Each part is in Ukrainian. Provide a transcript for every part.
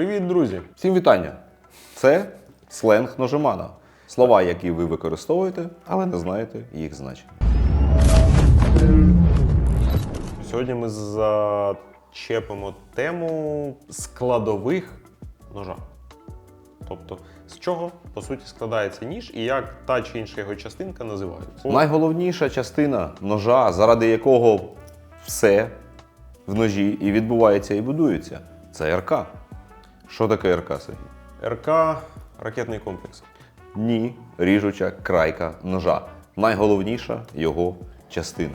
Привіт, друзі! Всім вітання! Це сленг ножемана. Слова, які ви використовуєте, але не знаєте їх значення. Сьогодні ми зачепимо тему складових ножа. Тобто, з чого по суті складається ніж і як та чи інша його частинка називається. Найголовніша частина ножа, заради якого все в ножі і відбувається, і будується, це РК. Що таке РК, Сергій? РК ракетний комплекс. Ні, ріжуча крайка ножа. Найголовніша його частина.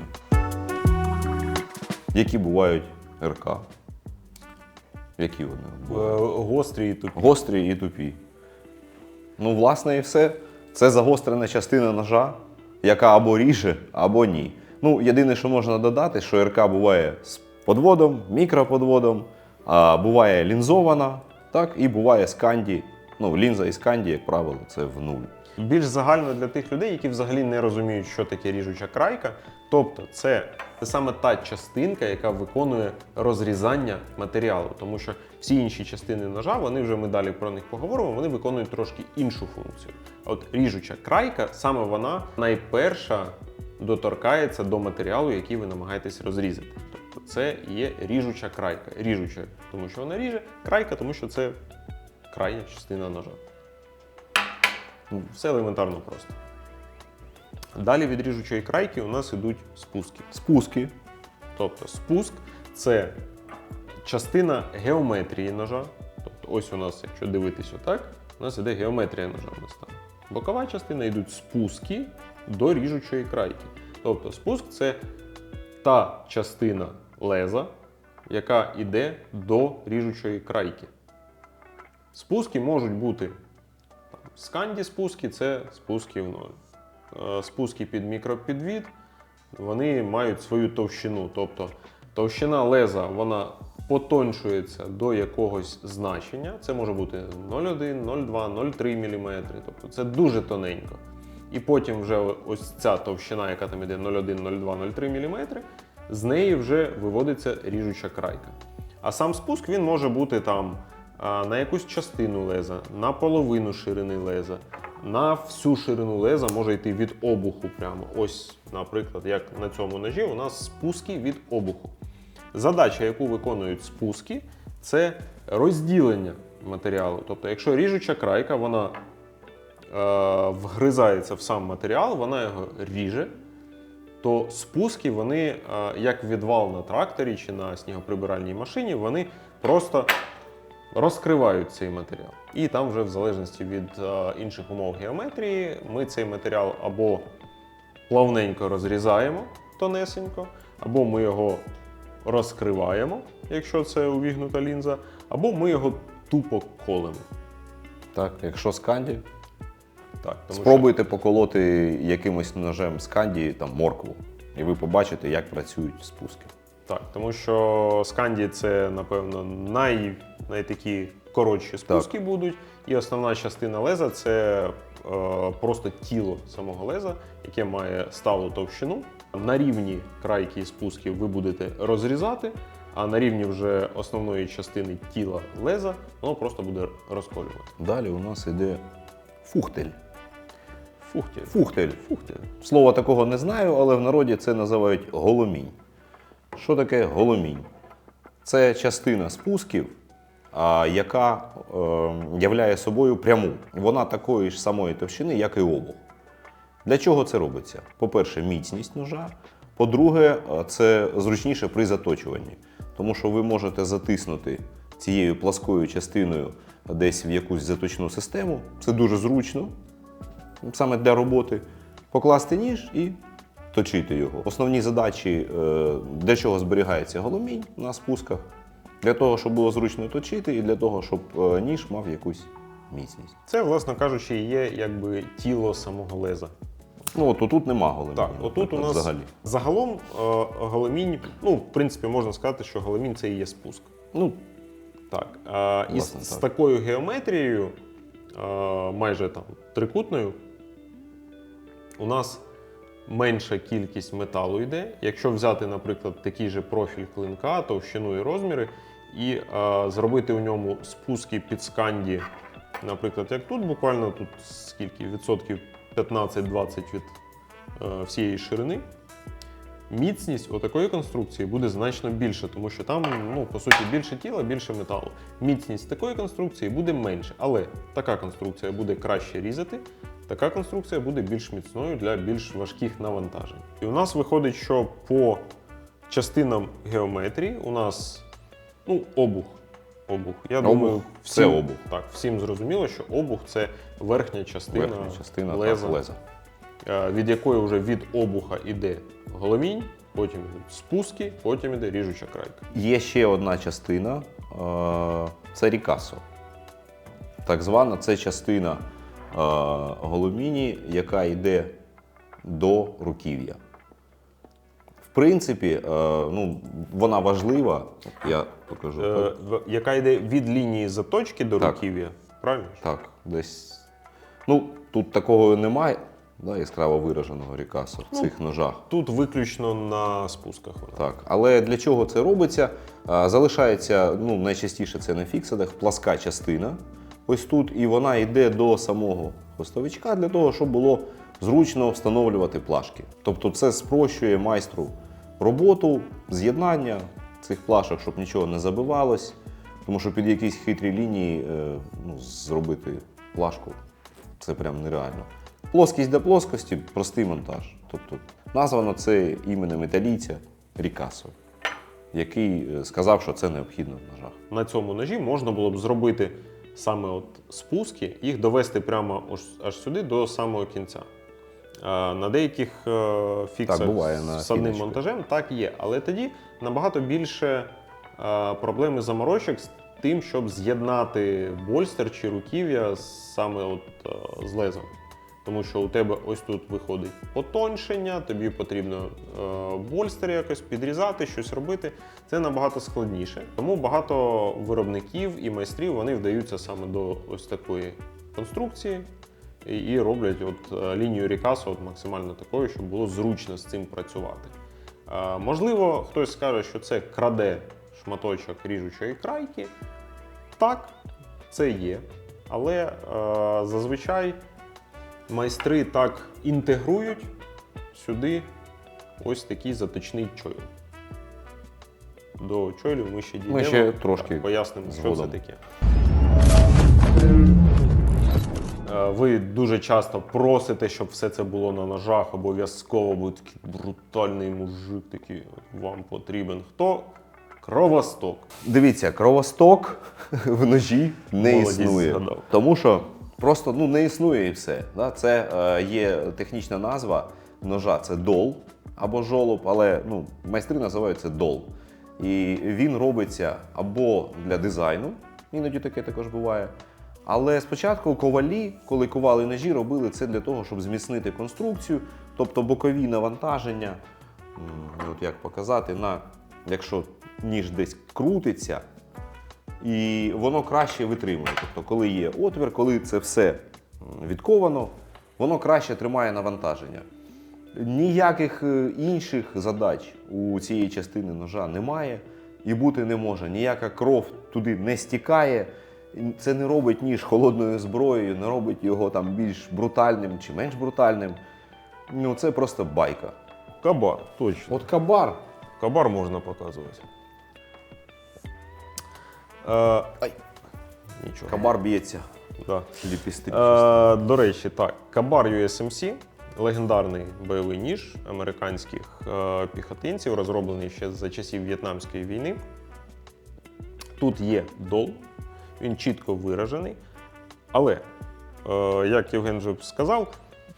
Які бувають РК? Які вони? Е, бувають? Гострі і тупі. Гострі і тупі. Ну, власне, і все. Це загострена частина ножа, яка або ріже, або ні. Ну, єдине, що можна додати, що РК буває з подводом, мікроподводом, а буває лінзована, так, і буває сканді. Ну, лінза і сканді, як правило, це в нуль. Більш загально для тих людей, які взагалі не розуміють, що таке ріжуча крайка. Тобто, це, саме та частинка, яка виконує розрізання матеріалу, тому що всі інші частини ножа, вони вже ми далі про них поговоримо, вони виконують трошки іншу функцію. А от ріжуча крайка, саме вона найперша доторкається до матеріалу, який ви намагаєтесь розрізати. Тобто це є ріжуча крайка. Ріжуча, тому що вона ріже, крайка, тому що це крайня частина ножа. Ну, Все елементарно просто. Далі від ріжучої крайки у нас ідуть спуски. Спуски. Тобто спуск це частина геометрії ножа. Тобто, ось у нас, якщо дивитись отак, у нас іде геометрія ножа. У нас там бокова частина йдуть спуски до ріжучої крайки. Тобто спуск це та частина леза, яка йде до ріжучої крайки. Спуски можуть бути сканді спуски це спуски в ноль. Е, Спуски під мікропідвід, вони мають свою товщину. Тобто товщина леза вона потоншується до якогось значення. Це може бути 0,1, 0,2, 0,3 мм. Тобто це дуже тоненько. І потім вже ось ця товщина, яка там іде 0,1, 0,2, 0,3 мм, з неї вже виводиться ріжуча крайка. А сам спуск він може бути там на якусь частину леза, на половину ширини леза, на всю ширину леза може йти від обуху прямо. Ось, наприклад, як на цьому ножі, у нас спуски від обуху. Задача, яку виконують спуски, це розділення матеріалу. Тобто, якщо ріжуча крайка, вона е, вгризається в сам матеріал, вона його ріже, то спуски, вони, е, як відвал на тракторі чи на снігоприбиральній машині, вони просто розкривають цей матеріал. І там вже в залежності від е, інших умов геометрії, ми цей матеріал або плавненько розрізаємо тонесенько, або ми його розкриваємо, якщо це увігнута лінза, або ми його тупо колемо. Так, якщо сканді, Так, тому спробуйте поколоти якимось ножем сканді там моркву, і ви побачите, як працюють спуски. Так, тому що сканді це, напевно, най, найтакі коротші спуски будуть. І основна частина леза це е, просто тіло самого леза, яке має сталу товщину. На рівні крайки і спусків ви будете розрізати, а на рівні вже основної частини тіла леза воно просто буде розколювати. Далі у нас іде фухтель. Фухтіль. Фухтель. Фухтіль. Слова такого не знаю, але в народі це називають голомінь. Що таке голомінь? Це частина спусків, а, яка е, являє собою пряму. Вона такої ж самої товщини, як і обух. Для чого це робиться? По-перше, міцність ножа. По-друге, е, це зручніше при заточуванні, тому що ви можете затиснути цією пласкою частиною десь в якусь заточну систему. Це дуже зручно, саме для роботи, покласти ніж і точити його. Основні задачі, е, для чого зберігається голомінь на спусках, для того, щоб було зручно точити, і для того, щоб е, ніж мав якусь міцність. Це, власне кажучи, є якби тіло самого леза. Ну от тут нема голоміння. Так, отут у нас взагалі. загалом е, големінь, ну, в принципі, можна сказати, що големінь це і є спуск. Ну, Так. І з, з такою геометрією, майже там трикутною, у нас менша кількість металу йде. Якщо взяти, наприклад, такий же профіль клинка, товщину і розміри, і е, зробити у ньому спуски під сканді, наприклад, як тут, буквально тут скільки відсотків 15-20 від е, всієї ширини. Міцність отакої конструкції буде значно більше, тому що там, ну, по суті, більше тіла, більше металу. Міцність такої конструкції буде менше, але така конструкція буде краще різати, така конструкція буде більш міцною для більш важких навантажень. І у нас виходить, що по частинам геометрії у нас ну, обух. Обух. Я Обух думаю, – це обух. Так, всім зрозуміло, що обух це верхня частина, Верхня частина леза, так, леза. е, від якої вже від обуха йде головінь, потім йдуть спуски, потім йде ріжуча крайка. Є ще одна частина е, це рікасо. Так звана це частина голоміні, яка йде до руків'я. В принципі, ну, вона важлива. Я покажу. Е, яка йде від лінії заточки до Так. руків'я. Правильно? Так, десь. Ну, тут такого немає, да, яскраво вираженого рікасо в цих ножах. Тут виключно на спусках вона. Так, але для чого це робиться? Залишається, ну, найчастіше це на фіксадах, пласка частина. Ось тут, і вона йде до самого хвостовичка для того, щоб було зручно встановлювати плашки. Тобто це спрощує майстру роботу, з'єднання цих плашок, щоб нічого не забивалось. Тому що під якісь хитрі лінії е, ну, зробити плашку це прям нереально. Плоскість до плоскості простий монтаж. Тобто названо це іменем італійця Рікасо, який е, сказав, що це необхідно в ножах. На цьому ножі можна було б зробити саме от спуски, їх довести прямо аж, сюди до самого кінця. На деяких е, фіксах Так, буває на з одним монтажем так є. Але тоді набагато більше проблеми проблем і заморочок з тим, щоб з'єднати больстер чи руків'я саме от, е, з лезом. Тому що у тебе ось тут виходить потоншення, тобі потрібно е, больстер якось підрізати, щось робити. Це набагато складніше. Тому багато виробників і майстрів вони вдаються саме до ось такої конструкції і, і роблять от, е, лінію рікасу от максимально такою, щоб було зручно з цим працювати. Е, можливо, хтось скаже, що це краде шматочок ріжучої крайки. Так, це є. Але е, зазвичай майстри так інтегрують сюди ось такий заточний чойл. До чойлів ми ще дійдемо. ще трошки пояснимо, що це таке. Е, Ви дуже часто просите, щоб все це було на ножах, обов'язково, бо такий брутальний мужик такий вам потрібен. Хто? Кровосток. Дивіться, кровосток в ножі не Молодість існує. згадав. Тому що просто ну, не існує і все. Да? Це е, є технічна назва ножа це дол або жолоб, але ну, майстри називають це дол. І він робиться або для дизайну, іноді таке також буває. Але спочатку ковалі, коли ковали ножі, робили це для того, щоб зміцнити конструкцію, тобто бокові навантаження. От як показати, на, якщо ніж десь крутиться, і воно краще витримує. Тобто, коли є отвір, коли це все відковано, воно краще тримає навантаження. Ніяких е, інших задач у цієї частини ножа немає і бути не може. Ніяка кров туди не стікає. Це не робить ніж холодною зброєю, не робить його там більш брутальним чи менш брутальним. Ну, це просто байка. Кабар, точно. От кабар. Кабар можна показувати. Е, Ай. нічого. Кабар б'ється. Да. Ліпістик. Е, до речі, так, Кабар USMC легендарний бойовий ніж американських е, піхотинців, розроблений ще за часів В'єтнамської війни. Тут є дол, він чітко виражений. Але, е, як Євген вже сказав,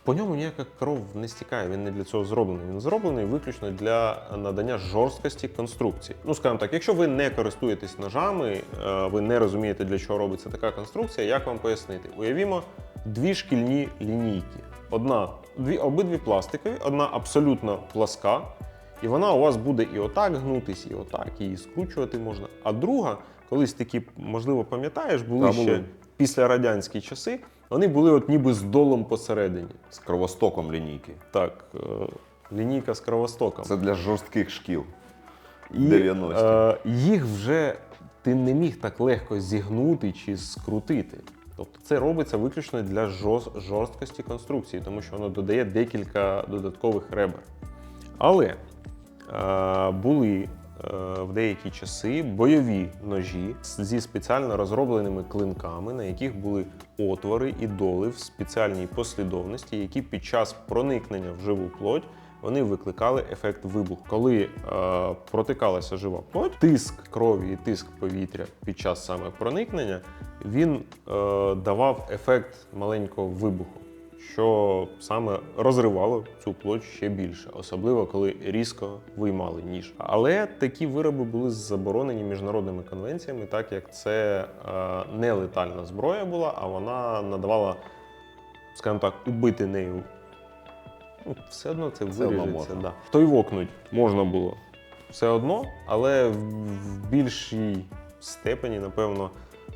по ньому ніяка кров не стікає, він не для цього зроблений. Він зроблений виключно для надання жорсткості конструкції. Ну, скажімо так, якщо ви не користуєтесь ножами, е, ви не розумієте, для чого робиться така конструкція, як вам пояснити? Уявімо дві шкільні лінійки. Одна, дві, обидві пластикові, одна абсолютно пласка, і вона у вас буде і отак гнутись, і отак, її скручувати можна. А друга, колись такі, можливо, пам'ятаєш, були Та, ще були. після радянські часи, вони були от ніби з долом посередині. З кровостоком лінійки. Так, е, лінійка з кровостоком. Це для жорстких шкіл. І, 90-ті. Е, їх вже ти не міг так легко зігнути чи скрутити. Тобто це робиться виключно для жорст- жорсткості конструкції, тому що воно додає декілька додаткових ребер. Але е, були в деякі часи бойові ножі зі спеціально розробленими клинками, на яких були отвори і доли в спеціальній послідовності, які під час проникнення в живу плоть вони викликали ефект вибуху. Коли е, протикалася жива плоть, тиск крові і тиск повітря під час саме проникнення, він е, давав ефект маленького вибуху що саме розривало цю плоть ще більше, особливо коли різко виймали ніж. Але такі вироби були заборонені міжнародними конвенціями, так як це е, не летальна зброя була, а вона надавала, скажімо так, убити нею. Ну, все одно це виріжеться. Да. Той вокнуть можна було все одно, але в, більшій степені, напевно,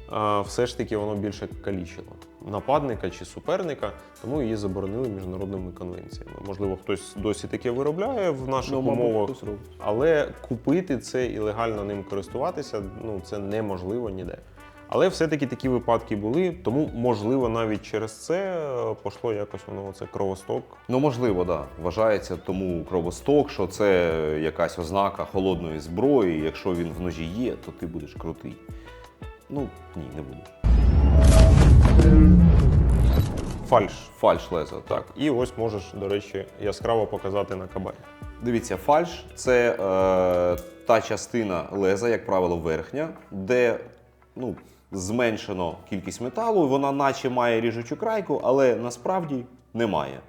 а, все ж таки воно більше калічило нападника чи суперника, тому її заборонили міжнародними конвенціями. Можливо, хтось досі таке виробляє в наших Ну, мабуть, умовах, хтось робить. але купити це і легально ним користуватися ну це неможливо ніде. Але все-таки такі випадки були, тому можливо навіть через це е, пошло якось воно це кровосток. Ну, можливо, да. Вважається тому кровосток, що це якась ознака холодної зброї. Якщо він в ножі є, то ти будеш крутий. Ну, ні, не будеш. Фальш. Фальш лезо, так. Так, і ось можеш, до речі, яскраво показати на кабелі. Дивіться, фальш це е, та частина леза, як правило, верхня, де ну, зменшено кількість металу, вона наче має ріжучу крайку, але насправді немає.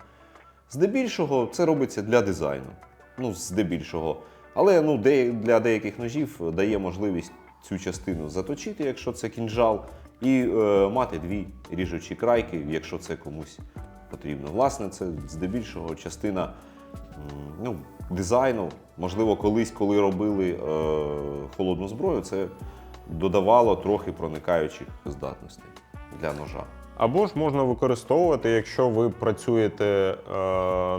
Здебільшого це робиться для дизайну. Ну, здебільшого. Але ну, де, для деяких ножів дає можливість цю частину заточити, якщо це кінжал, і е, мати дві ріжучі крайки, якщо це комусь потрібно. Власне, це здебільшого частина ну, дизайну. Можливо, колись, коли робили е, холодну зброю, це додавало трохи проникаючих здатностей для ножа. Або ж можна використовувати, якщо ви працюєте е,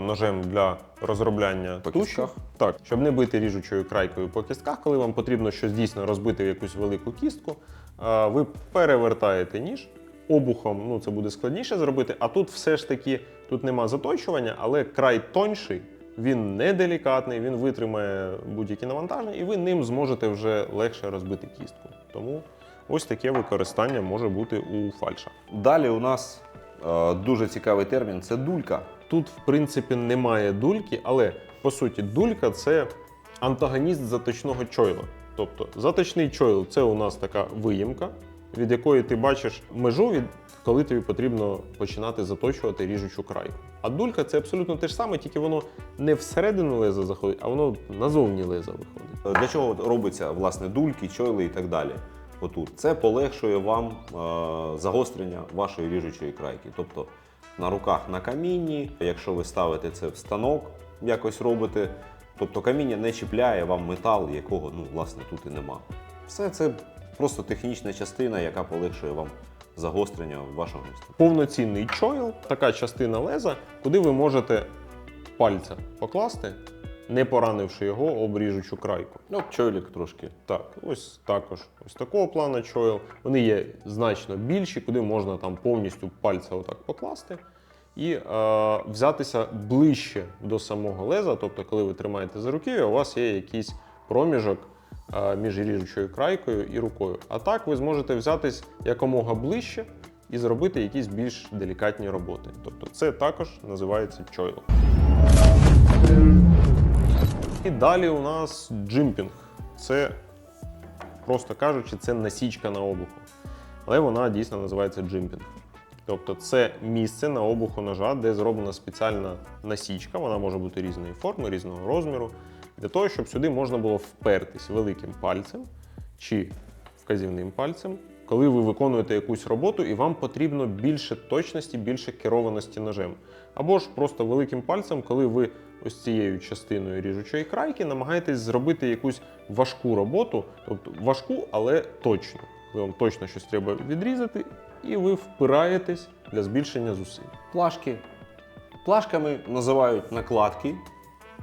ножем для розробляння По туші. кістках? Так, щоб не бити ріжучою крайкою по кістках, коли вам потрібно щось дійсно розбити в якусь велику кістку, е, ви перевертаєте ніж обухом, ну це буде складніше зробити. А тут все ж таки тут нема заточування, але край тонший. Він не делікатний, він витримає будь-які навантаження, і ви ним зможете вже легше розбити кістку. Тому ось таке використання може бути у фальша. Далі у нас е, дуже цікавий термін це дулька. Тут, в принципі, немає дульки, але по суті, дулька це антагоніст заточного чойла. Тобто заточний чойл це у нас така виїмка, від якої ти бачиш межу, від коли тобі потрібно починати заточувати ріжучу крайку. А дулька це абсолютно те ж саме, тільки воно не всередину леза заходить, а воно назовні леза виходить. Для чого робиться власне дульки, чойли і так далі? Отут це полегшує вам е, загострення вашої ріжучої крайки. Тобто на руках на камінні, якщо ви ставите це в станок, якось робите, тобто каміння не чіпляє вам метал, якого ну, власне тут і нема. Все це просто технічна частина, яка полегшує вам загострення вашого міста. Повноцінний чойл, така частина леза, куди ви можете пальця покласти, не поранивши його об ріжучу крайку. Ну, чойлік трошки. Так, ось також ось такого плану чойл. Вони є значно більші, куди можна там повністю пальця отак покласти і е, взятися ближче до самого леза. Тобто, коли ви тримаєте за руків'я, у вас є якийсь проміжок е, між ріжучою крайкою і рукою. А так ви зможете взятись якомога ближче і зробити якісь більш делікатні роботи. Тобто, це також називається чойл. І далі у нас джимпінг. Це, просто кажучи, це насічка на обуху. Але вона дійсно називається джимпінг. Тобто це місце на обуху ножа, де зроблена спеціальна насічка, вона може бути різної форми, різного розміру, для того, щоб сюди можна було впертись великим пальцем чи вказівним пальцем, коли ви виконуєте якусь роботу і вам потрібно більше точності, більше керованості ножем. Або ж просто великим пальцем, коли ви ось цією частиною ріжучої крайки намагаєтесь зробити якусь важку роботу, тобто важку, але точну. Коли вам точно щось треба відрізати, і ви впираєтесь для збільшення зусиль. Плашки. Плашками називають накладки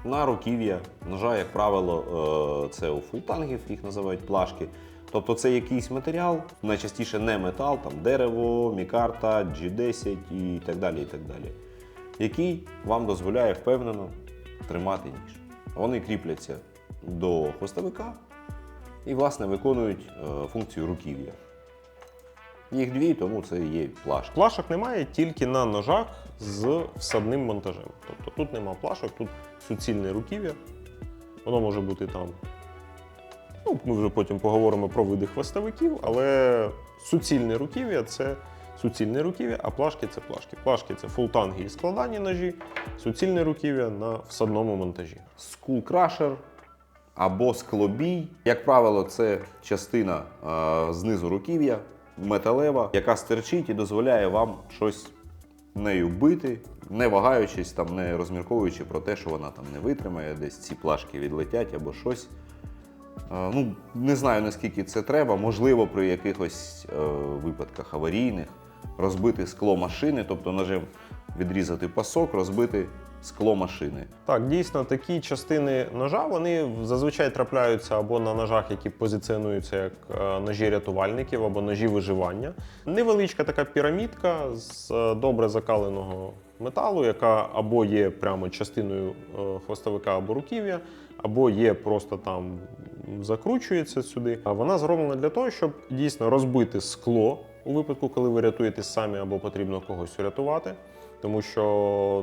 на руків'я. Ножа, як правило, е, це у фултангів їх називають плашки. Тобто це якийсь матеріал, найчастіше не метал, там дерево, мікарта, G10 і так далі, і так далі, який вам дозволяє впевнено тримати ніж. Вони кріпляться до хвостовика і, власне, виконують е, функцію руків'я. Їх дві, тому це є плашка. Плашок немає тільки на ножах з всадним монтажем. Тобто тут нема плашок, тут суцільне руків'я. Воно може бути там. Ну, ми вже потім поговоримо про види хвостовиків, але суцільне руків'я це суцільне руків'я, а плашки це плашки. Плашки це фултанги і складані ножі, суцільне руків'я на всадному монтажі. скулкрашер або склобій. Як правило, це частина е, знизу руків'я, металева, яка стерчить і дозволяє вам щось нею бити, не вагаючись, там, не розмірковуючи про те, що вона там не витримає, десь ці плашки відлетять або щось. Е, Ну, не знаю наскільки це треба. Можливо, при якихось е, випадках аварійних розбити скло машини, тобто ножем відрізати пасок, розбити скло машини. Так, дійсно, такі частини ножа вони зазвичай трапляються або на ножах, які позиціонуються як е, ножі рятувальників, або ножі виживання. Невеличка така пірамідка з е, добре закаленого металу, яка або є прямо частиною е, хвостовика або руків'я, або є просто там закручується сюди. А вона зроблена для того, щоб дійсно розбити скло у випадку, коли ви рятуєтесь самі або потрібно когось врятувати. Тому що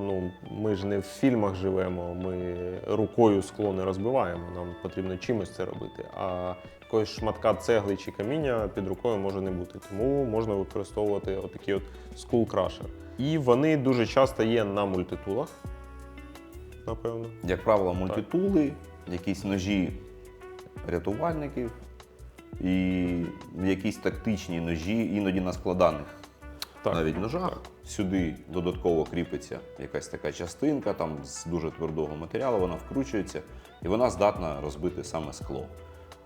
ну, ми ж не в фільмах живемо, ми рукою скло не розбиваємо, нам потрібно чимось це робити. А якогось шматка цегли чи каміння під рукою може не бути. Тому можна використовувати отакий от скул крашер. І вони дуже часто є на мультитулах, напевно. Як правило, мультитули, якісь ножі рятувальників і якісь тактичні ножі, іноді на складаних Так. навіть ножах. Сюди додатково кріпиться якась така частинка там з дуже твердого матеріалу, вона вкручується і вона здатна розбити саме скло.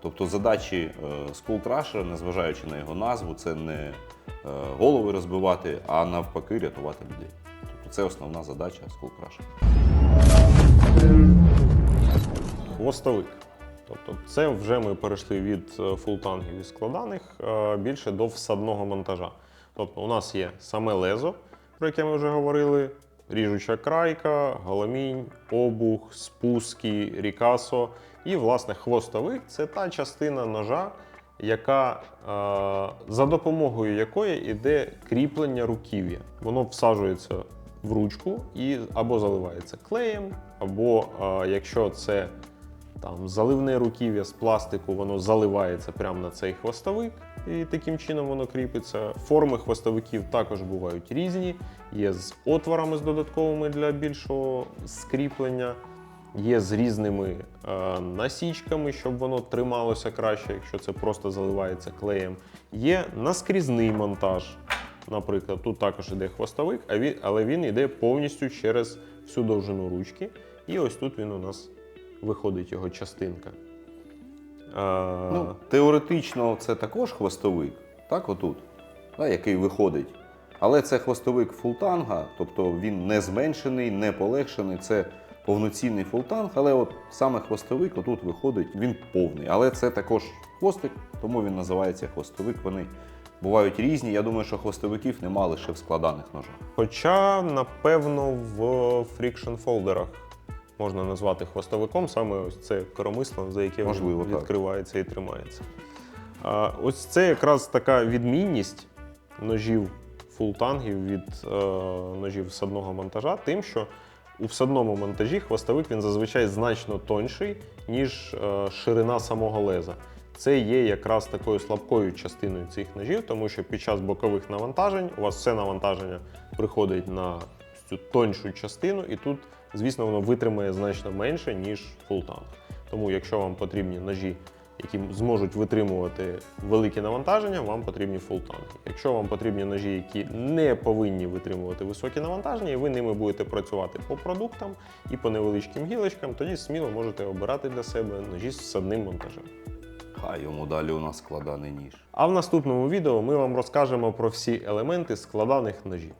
Тобто задачі скулкрашера, незважаючи на його назву, це не е, голови розбивати, а навпаки рятувати людей. Тобто це основна задача скулкрашера. Хвостовик. Тобто це вже ми перейшли від е, фултангів і складаних е, більше до всадного монтажа. Тобто у нас є саме лезо, про яке ми вже говорили, ріжуча крайка, галамінь, обух, спуски, рікасо. І, власне, хвостовик це та частина ножа, яка, е, за допомогою якої йде кріплення руків'я. Воно всаджується в ручку і або заливається клеєм, або якщо це там заливне руків'я з пластику, воно заливається прямо на цей хвостовик, і таким чином воно кріпиться. Форми хвостовиків також бувають різні. Є з отворами з додатковими для більшого скріплення, є з різними е, насічками, щоб воно трималося краще, якщо це просто заливається клеєм. Є наскрізний монтаж. Наприклад, тут також іде хвостовик, але він йде повністю через всю довжину ручки. І ось тут він у нас виходить його частинка. Е, Ну, теоретично це також хвостовик, так, отут, да, який виходить. Але це хвостовик фултанга, тобто він не зменшений, не полегшений. Це повноцінний фултанг, але от саме хвостовик отут виходить, він повний. Але це також хвостик, тому він називається хвостовик. Вони бувають різні. Я думаю, що хвостовиків нема лише в складаних ножах. Хоча, напевно, в фрікшн фолдерах можна назвати хвостовиком саме ось це коромисло, за яке Можливо, він так. відкривається і тримається. А, ось це якраз така відмінність ножів фултангів від е, ножів всадного монтажа, тим, що у всадному монтажі хвостовик він зазвичай значно тонший, ніж е, ширина самого леза. Це є якраз такою слабкою частиною цих ножів, тому що під час бокових навантажень у вас все навантаження приходить на цю тоншу частину, і тут, звісно, воно витримає значно менше, ніж фултанг. Тому, якщо вам потрібні ножі, які зможуть витримувати великі навантаження, вам потрібні фултанги. Якщо вам потрібні ножі, які не повинні витримувати високі навантаження, і ви ними будете працювати по продуктам і по невеличким гілочкам, тоді сміло можете обирати для себе ножі з всадним монтажем. Хай йому далі у нас складаний ніж. А в наступному відео ми вам розкажемо про всі елементи складаних ножів.